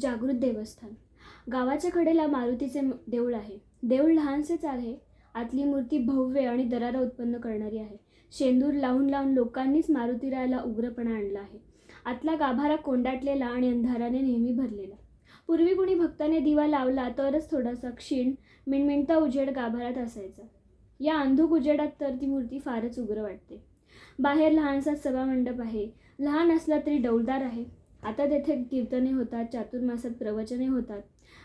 जागृत देवस्थान. गावाच्या कडेला मारुतीचे देऊळ आहे. देऊळ लहानसेच आहे. आतली मूर्ती भव्य आणि दरारा उत्पन्न करणारी आहे. शेंदूर लावून लावून लोकांनीच मारुतीरायाला उग्रपणा आणला आहे. आतला गाभारा कोंडाटलेला आणि अंधाराने नेहमी भरलेला. पूर्वी कुणी भक्ताने दिवा लावला तरच थोडासा क्षीण मिणमिणता उजेड गाभारात असायचा. या अंधुक उजेडात तर ती मूर्ती फारच उग्र वाटते. बाहेर लहानसा सभामंडप आहे. लहान असला तरी डौलदार आहे. आता तेथे कीर्तने होतात चातुर्मासात प्रवचने होतात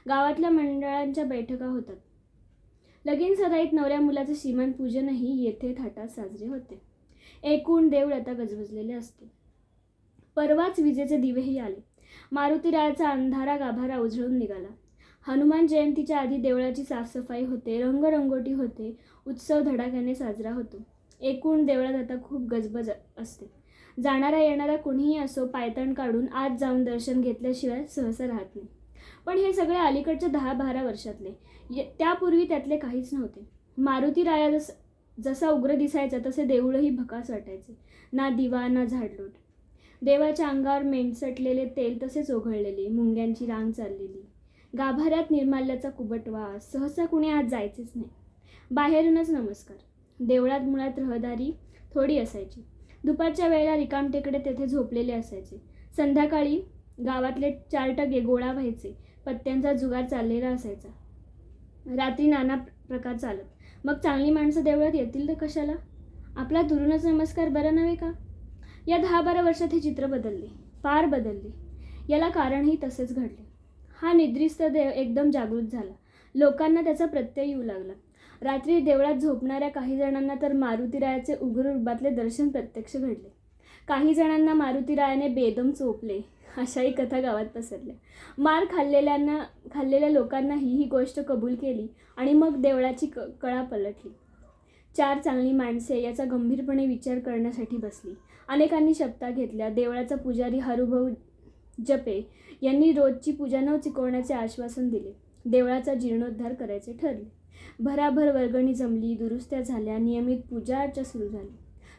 गावातल्या मंडळांच्या बैठका होतात. लगीन सदाईत नवऱ्या मुलाचं श्रीमान पूजनही येथे थाटात साजरे होते. एकूण देऊळ आता गजबजलेले असते. परवाच विजेचे दिवेही आले. मारुतीरायाचा अंधारा गाभारा उजळून निघाला. हनुमान जयंतीच्या आधी देवळाची साफसफाई होते रंगरंगोटी होते उत्सव धडाक्याने साजरा होतो. एकूण देवळात आता खूप गजबज असते. जाणारा येणारा कुणीही असो पायतण काढून आत जाऊन दर्शन घेतल्याशिवाय सहसा राहत नाही. पण हे सगळे अलीकडच्या दहा बारा वर्षातले. ये- त्यापूर्वी त्यातले काहीच नव्हते. मारुती राया जस जसा उग्र दिसायचा तसे देऊळही भकास वाटायचे. ना दिवा ना झाडलोट. देवाच्या अंगावर मेंढसटलेले तेल तसेच ओघळलेले मुंग्यांची रांग चाललेली. गाभाऱ्यात निर्माल्याचा कुबट वास सहसा कुणी आज जायचेच नाही. बाहेरूनच नमस्कार. देवळात मुळात रहदारी थोडी असायची. दुपारच्या वेळेला रिकामटेकडे तेथे झोपलेले असायचे. संध्याकाळी गावातले चार टगे गोळा व्हायचे. पत्त्यांचा जुगार चाललेला असायचा. रात्री नाना प्रकार चालत. मग चांगली माणसं देवळात येतील तर कशाला? आपला दुरूनच नमस्कार बरं नव्हे का? या दहा बारा वर्षात हे चित्र बदलले. फार बदलले. याला कारणही तसेच घडले. हा निद्रिस्त देव एकदम जागृत झाला. लोकांना त्याचा प्रत्यय येऊ लागला. रात्री देवळात झोपणाऱ्या काही जणांना तर मारुतीरायाचे उग्र रूपातले दर्शन प्रत्यक्ष घडले. काही जणांना मारुतीरायाने बेदम चोपले. अशाही कथा गावात पसरल्या. मार खाल्लेल्यांना खाल्लेल्या लोकांनाही ही गोष्ट कबूल केली आणि मग देवळाची क कळा पलटली. चार चांगली माणसे याचा गंभीरपणे विचार करण्यासाठी बसली. अनेकांनी शपथा घेतल्या. देवळाचा पुजारी हरुभाऊ जपे यांनी रोजची पूजा न चिकवण्याचे आश्वासन दिले. देवळाचा जीर्णोद्धार करायचे ठरले. भराभर वर्गणी जमली दुरुस्त्या झाल्या नियमित पूजा अर्चा सुरू झाली.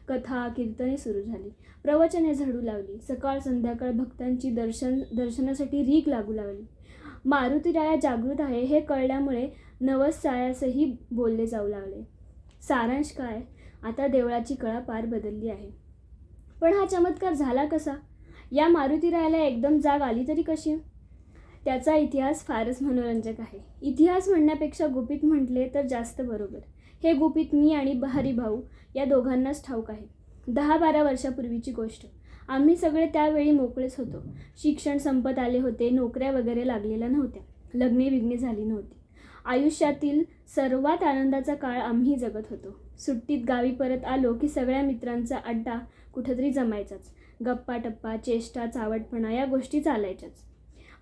कथा कीर्तने सुरू झाली. प्रवचने झडू लावली. सकाळ संध्याकाळ भक्तांची दर्शन दर्शनासाठी रीक लागू लागली मारुतीराया जागृत आहे हे कळल्यामुळे नवसायासही बोलले जाऊ लागले. सारांश काय? आता देवळाची कळा पार बदलली आहे. पण हा चमत्कार झाला कसा? या मारुतीरायाला एकदम जाग आली तरी कशी? त्याचा इतिहास फारच मनोरंजक आहे. इतिहास म्हणण्यापेक्षा गुपित म्हटले तर जास्त बरोबर. हे गुपित मी आणि हरिभाऊ या दोघांनाच ठाऊक आहे. दहा बारा वर्षापूर्वीची गोष्ट. आम्ही सगळे त्यावेळी मोकळेच होतो. शिक्षण संपत आले होते नोकऱ्या वगैरे लागलेल्या नव्हत्या. लग्ने विघ्ने झाली नव्हती. आयुष्यातील सर्वात आनंदाचा काळ आम्ही जगत होतो. सुट्टीत गावी परत आलो की सगळ्या मित्रांचा अड्डा कुठंतरी जमायचाच. गप्पा टप्पा चेष्टा चावटपणा या गोष्टी चालायच्याच.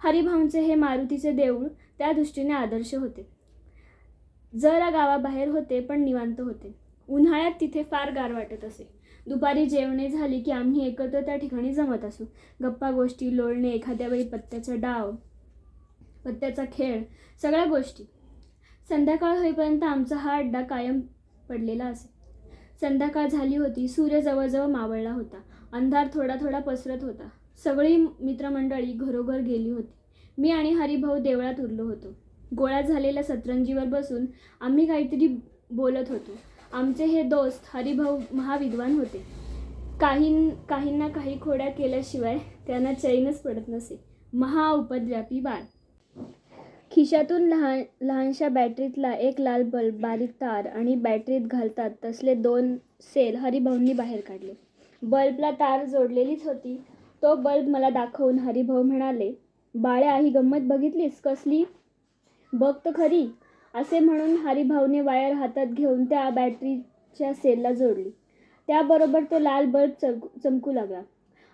हरिभाऊंचे हे मारुतीचे देऊळ त्या दृष्टीने आदर्श होते. जरा गावाबाहेर होते पण निवांत होते. उन्हाळ्यात तिथे फार गार वाटत असे. दुपारी जेवणे झाली की आम्ही एकत्र त्या ठिकाणी जमत असू. गप्पा गोष्टी लोळणे एखाद्या वेळी पत्त्याचा डाव पत्त्याचा खेळ सगळ्या गोष्टी. संध्याकाळ होईपर्यंत आमचा हा अड्डा कायम पडलेला असे. संध्याकाळ झाली होती सूर्य जवळजवळ मावळला होता. अंधार थोडा थोडा पसरत होता. सगळी मित्रमंडळी घरोघर गेली होती. मी आणि हरिभाऊ देवळात उरलो होतो. गोळा झालेल्या सतरंजीवर बसून आम्ही काहीतरी बोलत होतो. आमचे हे दोस्त हरिभाऊ महाविद्वान होते. काही काहींना काही खोड्या केल्याशिवाय त्यांना चैनच पडत नसे. महाउपद्व्यापी बाळ खिशातून लहान लहानशा बॅटरीतला एक लाल बल्ब बारीक तार आणि बॅटरीत घालतात तसले दोन सेल हरिभाऊंनी बाहेर काढले. बल्बला तार जोडलेलीच होती. तो बल्ब मला दाखवून हरिभाऊ म्हणाले बाळ्या ही गंमत बघितलीस कसली? बघ तर खरी असे म्हणून हरिभाऊने वायर हातात घेऊन त्या बॅटरीच्या सेलला जोडली. त्याबरोबर तो लाल बल्ब चमकू चमकू लागला.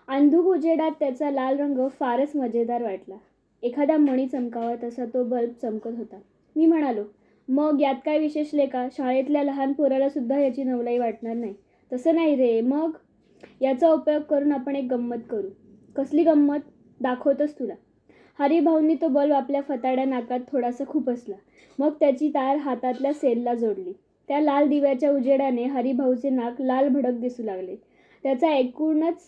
अंधुक उजेडात त्याचा लाल रंग फारच मजेदार वाटला. एखादा मणी चमकावा तसा तो बल्ब चमकत होता. मी म्हणालो मग यात काय विशेष लेखा शाळेतल्या लहान पोराला सुद्धा याची नवलाई वाटणार नाही. तसं नाही रे मग? याचा उपयोग करून आपण एक गंमत करू. कसली गंमत दाखवतोस तुला? हरिभाऊंनी तो बल्ब आपल्या फताड्या नाकात थोडासा खुपसला मग त्याची तार हातातल्या सेलला जोडली. त्या लाल दिव्याच्या उजेडाने हरिभाऊचे नाक लाल भडक दिसू लागले. त्याचा एकूणच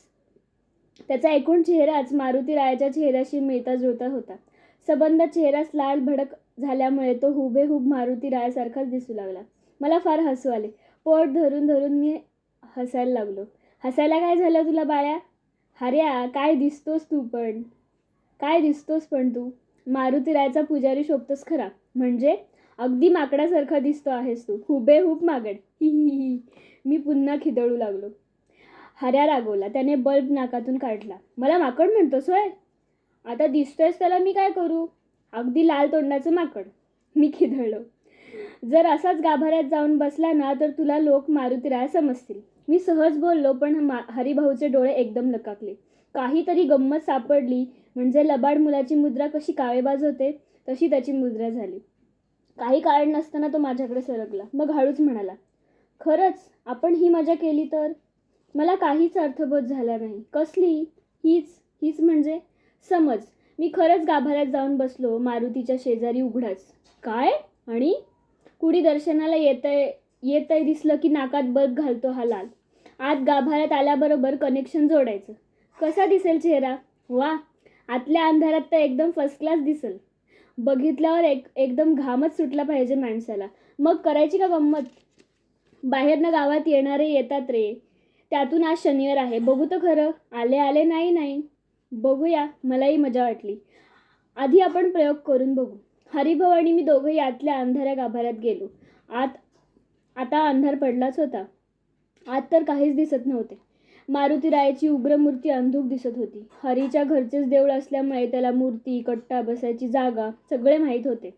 त्याचा एकूण चेहराच मारुती रायाच्या चेहऱ्याशी मिळता जुळता होता. सबंध चेहराच लाल भडक झाल्यामुळे तो हुबेहूब मारुती रायासारखाच दिसू लागला. मला फार हसू आले. पोट धरून धरून मी हसायला लागलो. हसायला काय झालं तुला बाळ्या? हर्या काय दिसतोस तू पण? काय दिसतोस पण तू? मारुतीरायचा पुजारी शोभतोस खरा. म्हणजे? अगदी माकडासारखा दिसतो आहेस तू. हुबेहूब मागड. ही ही ही मी पुन्हा खिदळू लागलो. हऱ्या रागवला. त्याने बल्ब नाकातून काढला. मला माकड म्हणतोस होय? आता दिसतोयस त्याला मी काय करू? अगदी लाल तोंडाचं माकड. मी खिदळलो. जर असाच गाभाऱ्यात जाऊन बसला ना तर तुला लोक मारुतीराय समजतील. मी सहज बोललो पण मा हरिभाऊचे डोळे एकदम लकाकले. काहीतरी गंमत सापडली म्हणजे लबाड मुलाची मुद्रा कशी काळेबाज होते तशी त्याची मुद्रा झाली. काही कारण नसताना तो माझ्याकडे सरकला. मग हळूच म्हणाला खरंच आपण ही मजा केली तर? मला काहीच अर्थबोध झाला नाही. कसली? हीच हीच म्हणजे? समज मी खरंच गाभाऱ्यात जाऊन बसलो मारुतीच्या शेजारी उघडाच. काय? आणि? कुणी दर्शनाला येतंय येतंय दिसलं की नाकात बग घालतो हा लाल. आत गाभाऱ्यात आल्याबरोबर कनेक्शन जोडायचं. कसा दिसेल चेहरा? वा आतल्या अंधारात तर एकदम फर्स्ट क्लास दिसेल. बघितल्यावर एक एकदम घामच सुटला पाहिजे माणसाला. मग करायची का गंमत? बाहेरनं गावात येणारे येतात रे. त्यातून आज शनिवार आहे. बघू तर खरं. आले आले नाही नाही. बघूया. मलाही मजा वाटली. आधी आपण प्रयोग करून बघू. हरिभाऊ आणि मी दोघंही आतल्या अंधाऱ्या गाभाऱ्यात गेलो. आत आता अंधार पडलाच होता. आत तर काहीच दिसत नव्हते. मारुतीरायाची उग्र मूर्ती अंधूक दिसत होती. हरीच्या घरचेच देऊळ असल्यामुळे त्याला मूर्ती कट्टा बसायची जागा सगळे माहीत होते.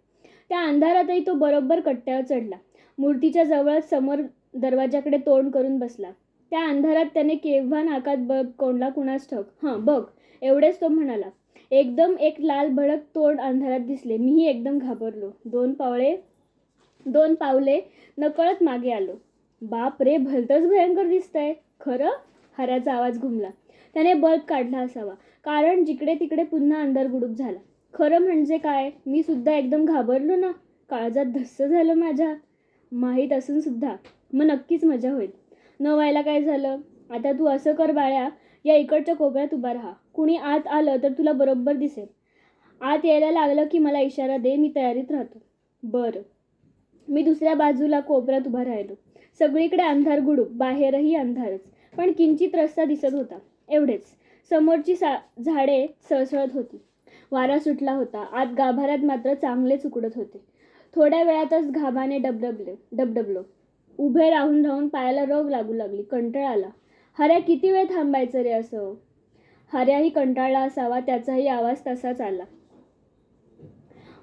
त्या अंधारातही तो बरोबर कट्ट्यावर चढला. मूर्तीच्या जवळच समोर दरवाजाकडे तोंड करून बसला. त्या अंधारात त्याने केव्हा नाकात बघ कोणला कुणास ठक हां बघ एवढेच तो म्हणाला. एकदम एक लाल भडक तोंड अंधारात दिसले. मीही एकदम घाबरलो. दोन पावले दोन पावले नकळत मागे आलो. बाप रे भलतंच भयंकर दिसतंय. खरं? हऱ्याचा आवाज घुमला. त्याने बल्ब काढला असावा कारण जिकडे तिकडे पुन्हा अंधार गुडूप झाला. खरं म्हणजे काय? मी सुद्धा एकदम घाबरलो ना. काळजात धस्स झालं माझ्या. माहीत असून सुद्धा मग नक्कीच मजा होईल. न व्हायला काय झालं? आता तू असं कर बाळ्या या इकडच्या कोपऱ्यात उभा राहा. कुणी आत आलं तर तुला बरोबर दिसेल. आत यायला लागलं की मला इशारा दे मी तयारीत राहतो. बरं. मी दुसऱ्या बाजूला कोपऱ्यात उभा राहिलो. सगळीकडे अंधार गुडूप बाहेरही अंधारच. पण किंचित रस्ता दिसत होता. एवढेच. समोरची सा झाडे सळसळत होती. वारा सुटला होता. आत गाभाऱ्यात मात्र चांगलेच उकडत होते. थोड्या वेळातच घाबाने डबडबले डबडबलो. उभे राहून राहून पायाला रोग लागू लागली. कंटाळ आला. हऱ्या किती वेळ थांबायचं रे असं? हऱ्याही कंटाळला असावा त्याचाही आवाज तसाच आला.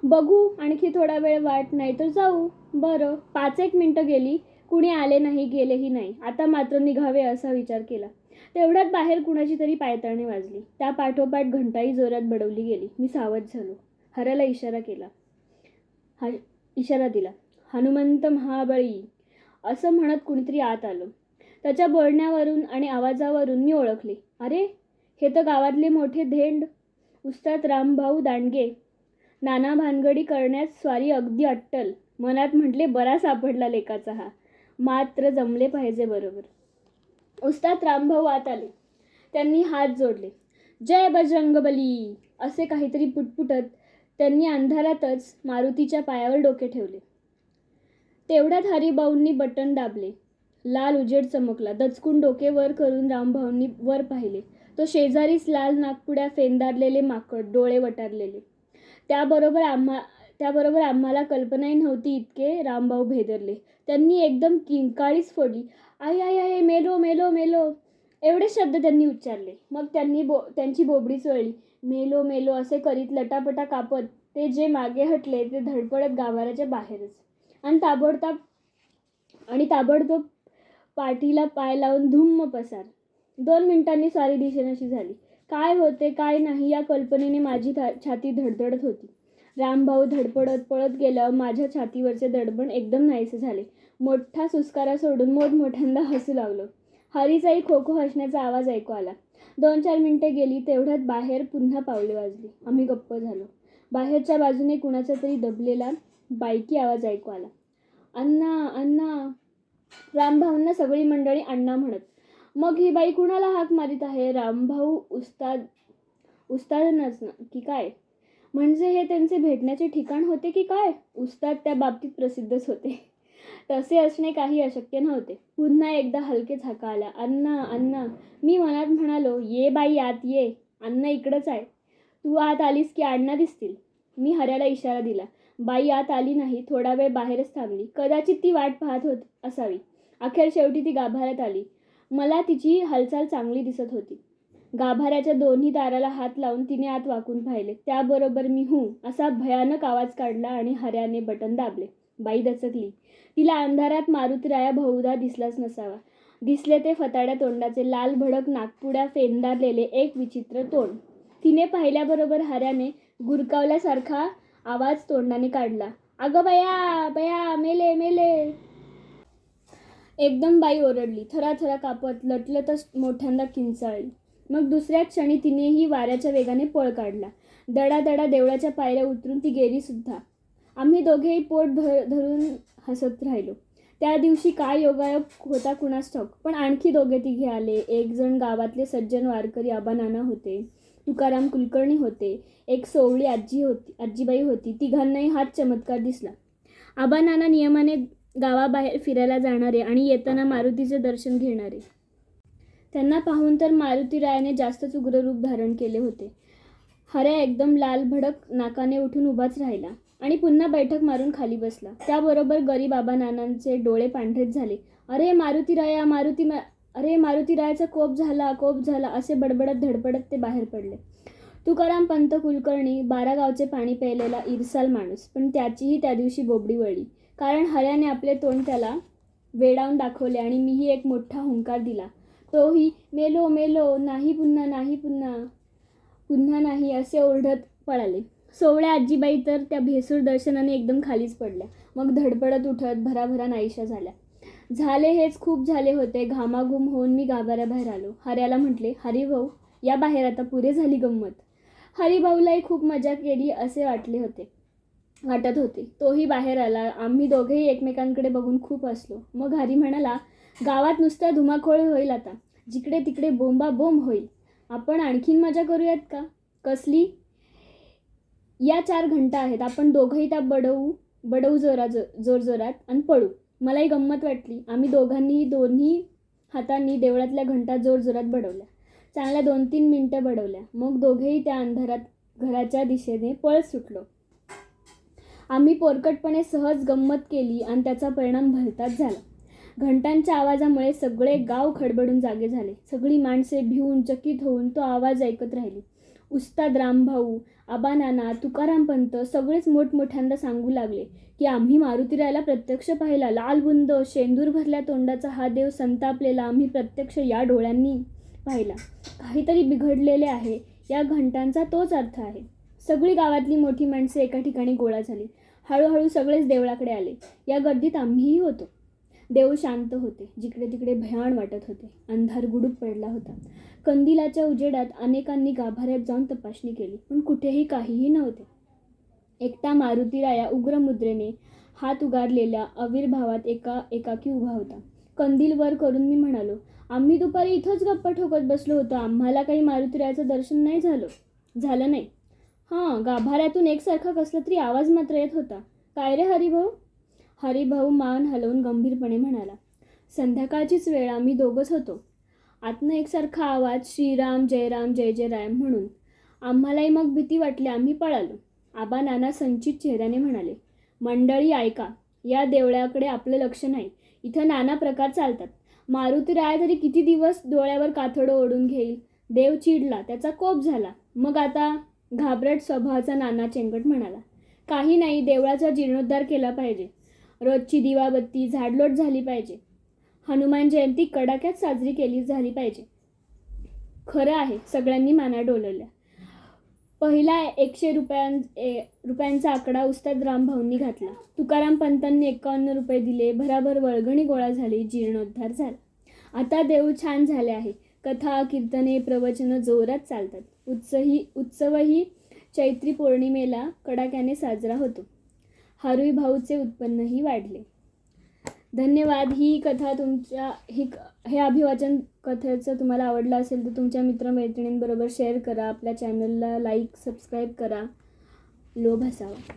बघू आणखी थोडा वेळ वाट नाही तर जाऊ. बरं पाच एक मिनटं गेली कुणी आले नाही गेलेही नाही. आता मात्र निघावे असा विचार केला. तेवढ्यात बाहेर कुणाची तरी पायताळणी वाजली. त्या पाठोपाठ घंटाही जोरात बडवली गेली. मी सावध झालो. हराला इशारा केला. हा इशारा दिला. हनुमंत महाबळी. असं म्हणत कुणीतरी आत आलं. त्याच्या बोलण्यावरून आणि आवाजावरून मी ओळखले. अरे हे तर गावातले मोठे धेंड. उस्ताद रामभाऊ दांडगे. नाना भानगडी करण्यात स्वारी अगदी अट्टल. मनात म्हटले बरा सापडला लेकाचा हा. मात्र जमले पाहिजे बरोबर. उस्ताद रामभाऊ आत आले त्यांनी हात जोडले. जय बजरंगबली असे काहीतरी पुटपुटत त्यांनी अंधारातच मारुतीच्या पायावर डोके ठेवले. तेवढ्यात हरिभाऊंनी बटन दाबले. लाल उजेड चमकला. दचकून डोके वर करून रामभाऊंनी वर पाहिले. तो शेजारीच लाल नागपुड्या फेंदारलेले माकड डोळे वटारलेले. त्याबरोबर आम्हा त्याबरोबर आम्हाला कल्पनाही नव्हती इतके रामभाऊ भेदरले. त्यांनी एकदम किंकाळीच फोडली. आई आई आई मेलो मेलो मेलो. एवढे शब्द त्यांनी उच्चारले. मग त्यांनी बो त्यांची बोबडी चळली. मेलो मेलो असे करीत लटापटा कापत ते जे मागे हटले ते धडपडत गाभाऱ्याच्या बाहेरच. आणि ताबडतोब आणि ताबडतोब पाठीला पाय लावून धुम्म पसार. दोन मिनिटांनी सारी दिशेनाशी झाली. काय होते काय नाही या कल्पनेने माझी था छाती धडधडत होती. रामभाऊ धडपडत पळत गेल्यावर माझ्या छातीवरचे दडबण एकदम नाहीसे झाले. मोठा सुस्कारा सोडून मोठमोठ्यांदा हसू लागलो. हरीचाही खो खो हसण्याचा आवाज ऐकू आला. दोन चार मिनिटे गेली तेवढ्यात बाहेर पुन्हा पावले वाजली. आम्ही गप्प झालो. बाहेरच्या बाजूने कुणाचा तरी दबलेला बायकी आवाज ऐकू आला. अण्णा अण्णा रामभाऊंना सगळी मंडळी अण्णा म्हणत. मग ही बाई कुणाला हाक मारित आहे? रामभाऊ उस्ताद उस्तादनच ना की काय? म्हणजे हे त्यांचे भेटण्याचे ठिकाण होते की काय? उस्ताद त्या बाबतीत प्रसिद्धच होते. तसे असणे काही अशक्य नव्हते. पुन्हा एकदा हलके झाका आला. अण्णा अण्णा मी मनात म्हणालो ये बाई आत ये. अण्णा इकडंच आहे. तू आत आलीस की अण्णा दिसतील? मी हऱ्याला इशारा दिला. बाई आत आली नाही. थोडा वेळ बाहेरच थांबली. कदाचित ती वाट पाहत होत असावी. अखेर शेवटी ती गाभाऱ्यात आली. मला तिची हालचाल चांगली दिसत होती. गाभाऱ्याच्या दोन्ही दाराला हात लावून तिने आत वाकून पाहिले. त्याबरोबर मी हू असा भयानक आवाज काढला आणि हऱ्याने बटन दाबले. बाई दचकली. तिला अंधारात मारुतीराया बहुधा दिसलाच नसावा. दिसले ते फताड्या तोंडाचे लाल भडक नागपुड्या फेंदारलेले एक विचित्र तोंड. तिने पाहिल्याबरोबर हऱ्याने गुरकावल्यासारखा आवाज तोंडाने काढला. अगं बया बया मेले मेले. एकदम बाई ओरडली. थराथरा कापत लटलतच मोठ्यांदा किंचाळली मग दुसऱ्या क्षणी तिनेही वाऱ्याच्या वेगाने पळ काढला. दडा देवळाच्या पायऱ्या उतरून ती गेली सुद्धा. आम्ही दोघेही पोट धर धरून हसत राहिलो. त्या दिवशी काय योगायोग होता कुणास ठाऊक पण आणखी दोघे तिघे आले. एक जण गावातले सज्जन वारकरी आबानाना होते. तुकाराम कुलकर्णी होते. एक सोवळी आजी होती आजीबाई होती. तिघांनाही हाच चमत्कार दिसला. आबा नाना नियमाने गावाबाहेर फिरायला जाणारे आणि येताना मारुतीचे दर्शन घेणारे. त्यांना पाहून तर मारुतीरायाने जास्तच उग्र रूप धारण केले होते. हऱ्या एकदम लाल भडक नाकाने उठून उभाच राहिला आणि पुन्हा बैठक मारून खाली बसला. त्याबरोबर गरीब बाबा नानांचे डोळे पांढरेच झाले. अरे मारुतीराया मारुती मा अरे मारुतीरायाचा कोप झाला कोप झाला असे बडबडत धडपडत ते बाहेर पडले. तुकाराम पंत कुलकर्णी बारा गावचे पाणी प्यायलेला इरसाल माणूस पण त्याचीही त्या दिवशी बोबडी वळली. कारण हऱ्याने आपले तोंड त्याला वेडावून दाखवले आणि मीही एक मोठा हुंकार दिला. तोही मेलो मेलो नाही पुन्हा नाही पुन्हा. पुन्हा नाही असे ओरडत पळाले. सोवळ्या आजीबाई तर त्या भेसूर दर्शनाने एकदम खालीच पडल्या. मग धडपडत उठत भराभरा नाहीशा झाल्या. झाले हेच खूप झाले होते. घामाघूम होऊन मी गाभाऱ्याबाहेर आलो. हऱ्याला म्हटले हरिभाऊ या बाहेर आता पुरे झाली गंमत. हरिभाऊलाही खूप मजा केली असे वाटले होते वाटत होते. तोही बाहेर आला. आम्ही दोघेही एकमेकांकडे बघून खूप हसलो. मग हरी म्हणाला गावात नुसत्या धुमाखोळ होईल आता. जिकडे तिकडे बोंबा बोंब होईल. आपण आणखीन मजा करूयात का? कसली? या चार घंटा आहेत. आपण दोघंही त्या बडवू बडवू जोरा जो जोरजोरात आणि पळू. मलाही गंमत वाटली. आम्ही दोघांनीही दोन्ही हातांनी देवळातल्या घंटा जोरजोरात बडवल्या. चांगल्या दोन तीन मिनटं बडवल्या. मग दोघेही त्या अंधारात घराच्या दिशेने पळ सुटलो. आम्ही पोरकटपणे सहज गंमत केली आणि त्याचा परिणाम भलताच झाला. घंटांच्या आवाजामुळे सगळे गाव खडबडून जागे झाले. सगळी माणसे भिवून चकित होऊन तो आवाज ऐकत राहिली. उस्ताद रामभाऊ आबा नाना तुकाराम पंत सगळेच मोठमोठ्यांदा सांगू लागले की आम्ही मारुतीरायाला प्रत्यक्ष पाहिला. लालबुंद शेंदूर भरल्या तोंडाचा हा देव संतापलेला आम्ही प्रत्यक्ष या डोळ्यांनी पाहिला. काहीतरी बिघडलेले आहे या घंटांचा तोच अर्थ आहे. सगळी गावातली मोठी माणसे एका ठिकाणी गोळा झाली. हळूहळू सगळेच देवळाकडे आले. या गर्दीत आम्हीही होतो. देव शांत होते. जिकडे तिकडे भयाण वाटत होते. अंधार गुडूप पडला होता. कंदिलाच्या उजेडात अनेकांनी गाभाऱ्यात जाऊन तपासणी केली पण कुठेही काहीही नव्हते. एकटा मारुतीराया उग्र मुद्रेने हात उगारलेल्या आविर्भावात एका एकाकी उभा होता. कंदील वर करून मी म्हणालो आम्ही दुपारी इथंच गप्पा ठोकत बसलो होतो. आम्हाला काही मारुतीरायाचं दर्शन नाही झालं. झालं नाही. हां गाभाऱ्यातून एकसारखा कसला तरी आवाज मात्र येत होता. काय रे हरिभाऊ? हरिभाऊ मान हलवून गंभीरपणे म्हणाला संध्याकाळचीच वेळ आम्ही दोघंच होतो. आतनं एकसारखा आवाज श्रीराम जयराम जय जय राम म्हणून आम्हालाही मग भीती वाटली आम्ही पळालो. आबा नाना संचित चेहऱ्याने म्हणाले मंडळी ऐका या देवळाकडे आपलं लक्ष नाही. इथं नाना प्रकार चालतात. मारुती राया तरी किती दिवस डोळ्यावर काथडं ओढून घेईल? देव चिडला त्याचा कोप झाला. मग आता घाबरट स्वभावाचा नाना चेंगट म्हणाला काही नाही देवळाचा जीर्णोद्धार केला पाहिजे. रोजची दिवाबत्ती झाडलोट झाली पाहिजे. हनुमान जयंती कडाक्यात साजरी केली झाली पाहिजे. खरं आहे सगळ्यांनी माना डोलवल्या पहिला एकशे रुपयां ए रुपयांचा आकडा उस्ताद रामभाऊंनी घातला. तुकाराम पंतांनी एकावन्न रुपये दिले भराभर वळगणी गोळा झाली जीर्णोद्धार झाला. आता देव छान झाले आहे. कथा कीर्तने प्रवचनं जोरात चालतात. उत्सही उत्सवही चैत्री पौर्णिमेला कडाक्याने साजरा होतो. हारुई भाऊचे उत्पन्नही वाढले. धन्यवाद. ही कथा तुमच्या ही क- हे अभिवाचन कथेचं तुम्हाला आवडलं असेल तर तुमच्या मित्रमैत्रिणींबरोबर शेअर करा. आपल्या चॅनलला लाईक सबस्क्राईब करा. लोभ असावा.